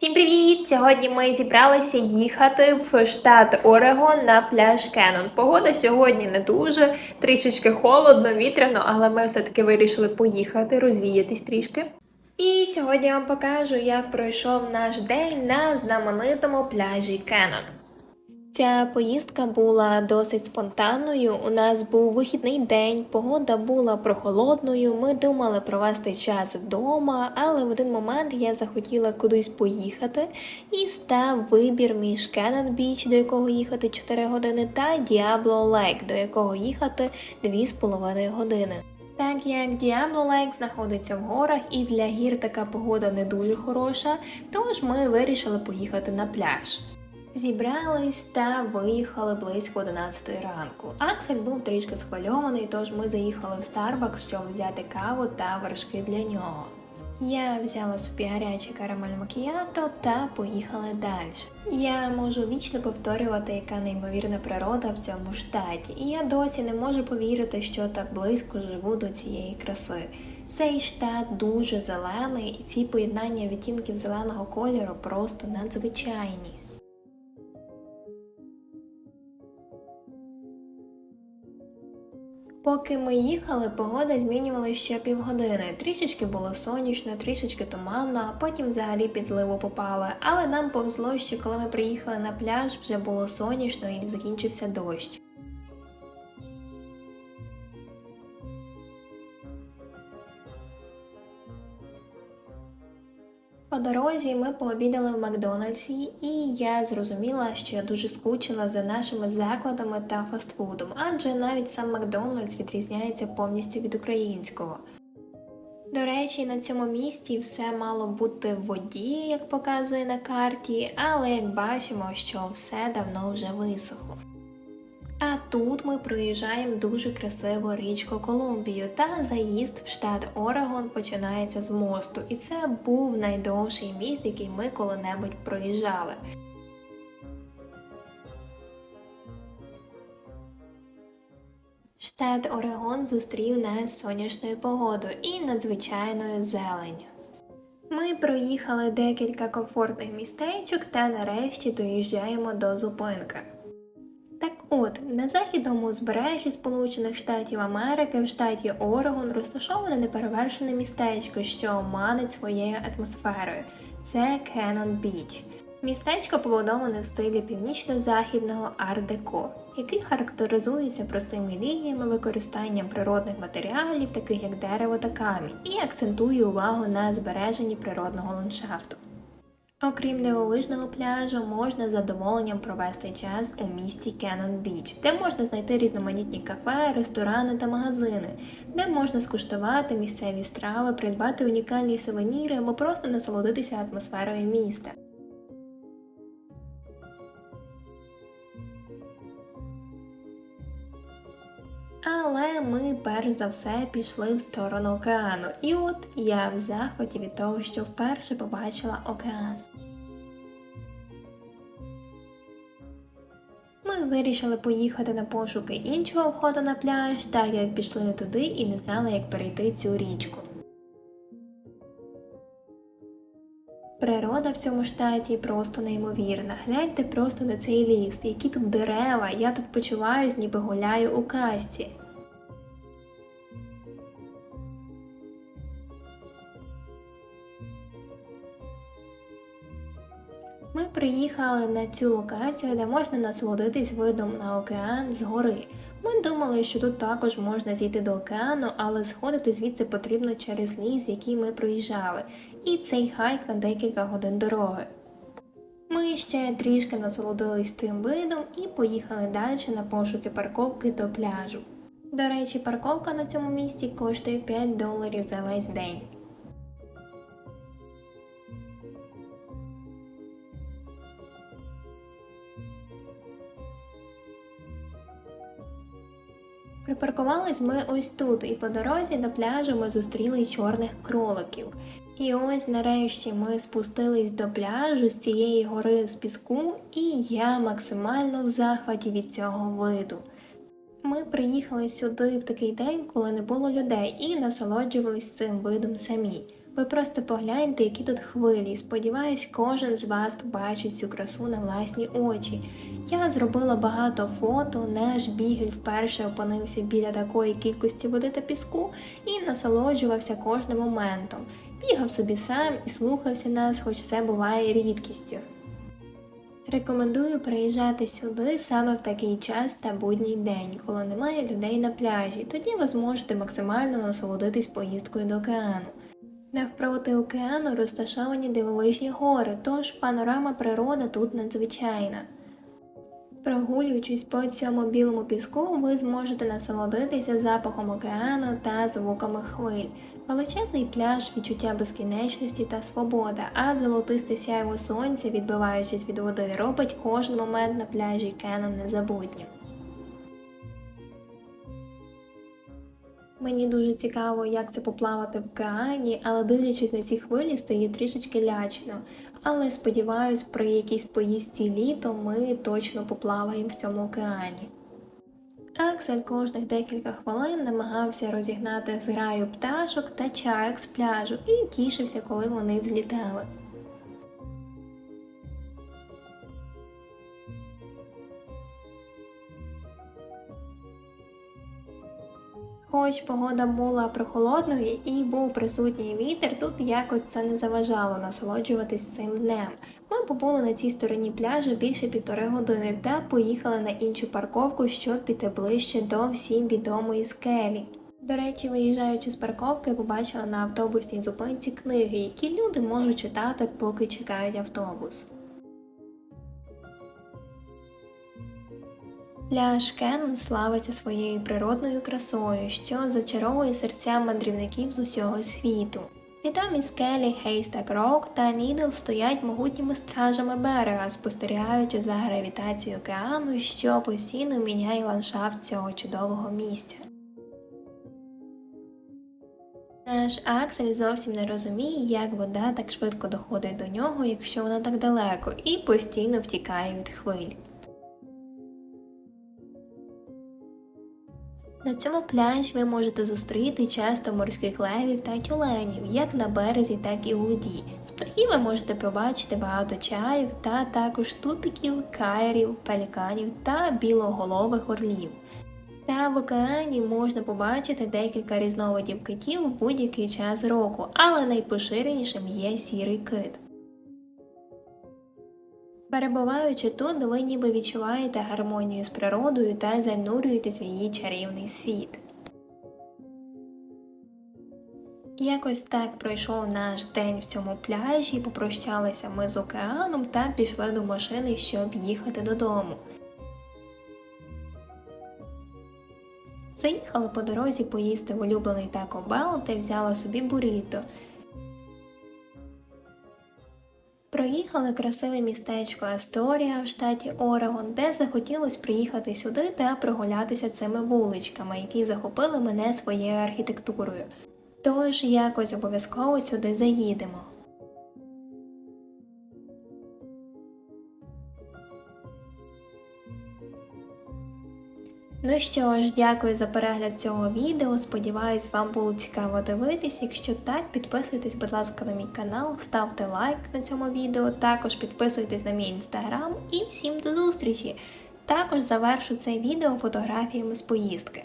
Всім привіт! Сьогодні ми зібралися їхати в штат Орегон на пляж Кенон. Погода сьогодні не дуже, трішечки холодно, вітряно, але ми все-таки вирішили поїхати, розвіятись трішки. І сьогодні я вам покажу, як пройшов наш день на знаменитому пляжі Кеннон. Ця поїздка була досить спонтанною. У нас був вихідний день, погода була прохолодною. Ми думали провести час вдома, але в один момент я захотіла кудись поїхати і став вибір між Кеннон Біч, до якого їхати 4 години, та Діабло Лейк, до якого їхати 2,5 години. Так як Діабло Лейк знаходиться в горах і для гір така погода не дуже хороша, тож ми вирішили поїхати на пляж. Зібрались та виїхали близько 11 ранку. Аксель був трішки схвильований, тож ми заїхали в Starbucks, щоб взяти каву та вершки для нього. Я взяла собі гарячий карамель макіято та поїхала далі. Я можу вічно повторювати, яка неймовірна природа в цьому штаті, і я досі не можу повірити, що так близько живу до цієї краси. Цей штат дуже зелений, і ці поєднання відтінків зеленого кольору просто надзвичайні. Поки ми їхали, погода змінювалася ще півгодини. Трішечки було сонячно, трішечки туманно, а потім взагалі під зливу попали. Але нам повезло, що коли ми приїхали на пляж, вже було сонячно і закінчився дощ. По дорозі ми пообідали в Макдональдсі, і я зрозуміла, що я дуже скучила за нашими закладами та фастфудом, адже навіть сам Макдональдс відрізняється повністю від українського. До речі, на цьому місці все мало бути в воді, як показує на карті, але як бачимо, що все давно вже висохло. А тут ми проїжджаємо дуже красиву річку Колумбію, та заїзд в штат Орегон починається з мосту, і це був найдовший міст, який ми коли-небудь проїжджали. Штат Орегон зустрів нас сонячною погодою і надзвичайною зеленню. Ми проїхали декілька комфортних містечок та нарешті доїжджаємо до зупинки. От, на західному узбережжі Сполучених Штатів Америки в штаті Орегон розташоване неперевершене містечко, що манить своєю атмосферою. Це Кеннон Біч. Містечко побудоване в стилі північно-західного ар-деко, який характеризується простими лініями використанням природних матеріалів, таких як дерево та камінь, і акцентує увагу на збереженні природного ландшафту. Окрім дивовижного пляжу, можна з задоволенням провести час у місті Кеннон Біч, де можна знайти різноманітні кафе, ресторани та магазини, де можна скуштувати місцеві страви, придбати унікальні сувеніри або просто насолодитися атмосферою міста. Але ми перш за все пішли в сторону океану, і от я в захваті від того, що вперше побачила океан. Вирішили поїхати на пошуки іншого входу на пляж, так як пішли не туди і не знали, як перейти цю річку. Природа в цьому штаті просто неймовірна. Гляньте просто на цей ліс, які тут дерева, я тут почуваюсь, ніби гуляю у касті. Ми приїхали на цю локацію, де можна насолодитись видом на океан з гори. Ми думали, що тут також можна зійти до океану, але сходити звідси потрібно через ліс, який ми проїжджали, і цей хайк на декілька годин дороги. Ми ще трішки насолодились тим видом і поїхали далі на пошуки парковки до пляжу. До речі, парковка на цьому місці коштує 5 доларів за весь день. Припаркувались ми ось тут, і по дорозі до пляжу ми зустріли чорних кроликів. І ось нарешті ми спустились до пляжу з цієї гори з піску, і я максимально в захваті від цього виду. Ми приїхали сюди в такий день, коли не було людей, і насолоджувались цим видом самі. Ви просто погляньте, які тут хвилі. Сподіваюсь, кожен з вас побачить цю красу на власні очі. Я зробила багато фото, наш бігель вперше опинився біля такої кількості води та піску і насолоджувався кожним моментом. Бігав собі сам і слухався нас, хоч це буває рідкістю. Рекомендую приїжджати сюди саме в такий час та будній день, коли немає людей на пляжі. Тоді ви зможете максимально насолодитись поїздкою до океану. Навпроти океану розташовані дивовижні гори, тож панорама природи тут надзвичайна. Прогулюючись по цьому білому піску, ви зможете насолодитися запахом океану та звуками хвиль. Величезний пляж, відчуття безкінечності та свобода, а золотисте сяйво сонця, відбиваючись від води, робить кожен момент на пляжі Кенон незабутнім. Мені дуже цікаво, як це поплавати в океані, але дивлячись на ці хвилі, стає трішечки лячно. Але сподіваюсь, при якійсь поїздці літом ми точно поплаваємо в цьому океані. Аксель кожних декілька хвилин намагався розігнати зграю пташок та чайок з пляжу і тішився, коли вони взлітали. Хоч погода була прохолодною і був присутній вітер, тут якось це не заважало насолоджуватись цим днем. Ми побули на цій стороні пляжу більше півтори години та поїхали на іншу парковку, щоб піти ближче до всім відомої скелі. До речі, виїжджаючи з парковки, побачила на автобусній зупинці книги, які люди можуть читати, поки чекають автобус. Пляж Кеннон славиться своєю природною красою, що зачаровує серця мандрівників з усього світу. Відомі скелі Хейстак Рок та Нідл стоять могутніми стражами берега, спостерігаючи за гравітацією океану, що постійно міняє ландшафт цього чудового місця. Наш Аксель зовсім не розуміє, як вода так швидко доходить до нього, якщо вона так далеко, і постійно втікає від хвиль. На цьому пляжі ви можете зустріти часто морських левів та тюленів, як на березі, так і у воді. З берегів ви можете побачити багато чайок та також тупіків, кайрів, пеліканів та білоголових орлів. Та в океані можна побачити декілька різновидів китів у будь-який час року, але найпоширенішим є сірий кит. Перебуваючи тут, ви ніби відчуваєте гармонію з природою та занурюєтесь в її чарівний світ. Якось так пройшов наш день в цьому пляжі, попрощалися ми з океаном та пішли до машини, щоб їхати додому. Заїхали по дорозі поїсти в улюблений Taco Bell та взяла собі буріто. Проїхали красиве містечко Асторія в штаті Орегон, де захотілося приїхати сюди та прогулятися цими вуличками, які захопили мене своєю архітектурою. Тож якось обов'язково сюди заїдемо. Ну що ж, дякую за перегляд цього відео. Сподіваюсь, вам було цікаво дивитись. Якщо так, підписуйтесь, будь ласка, на мій канал, ставте лайк на цьому відео, також підписуйтесь на мій інстаграм і всім до зустрічі! Також завершу це відео фотографіями з поїздки.